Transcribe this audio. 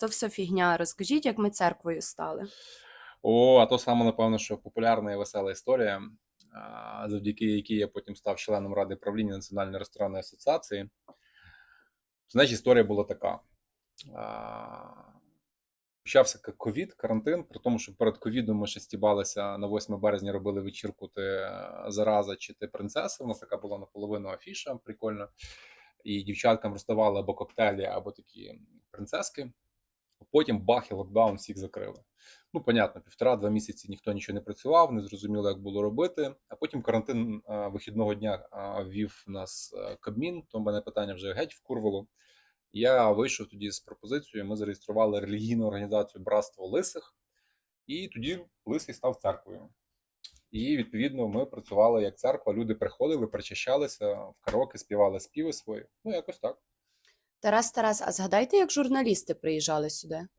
то все фігня. Розкажіть, як ми церквою стали. О, а то саме, напевно, що популярна і весела історія, завдяки якій я потім став членом ради правління Національної ресторанної асоціації. Значить, історія була така. Почався ковід, карантин, при тому, що перед ковідом ми ще стібалися на 8 березня, робили вечірку ти е, зараза чи ти принцеса. У нас така була наполовину афіша, прикольно. І дівчаткам роздавали або коктейлі, або такі принцески. Потім бах і локдаун всіх закрили. Ну, понятно, півтора-два місяці ніхто нічого не працював, не зрозуміло, як було робити. А потім карантин а, вихідного дня ввів нас а, Кабмін, то мене питання вже геть вкурвало. Я вийшов тоді з пропозицією. Ми зареєстрували релігійну організацію Братство Лисих, і тоді Лисий став церквою. І відповідно ми працювали як церква. Люди приходили, причащалися в караоке, співали співи свої. Ну, якось так. Тарас Тарас, а згадайте, як журналісти приїжджали сюди?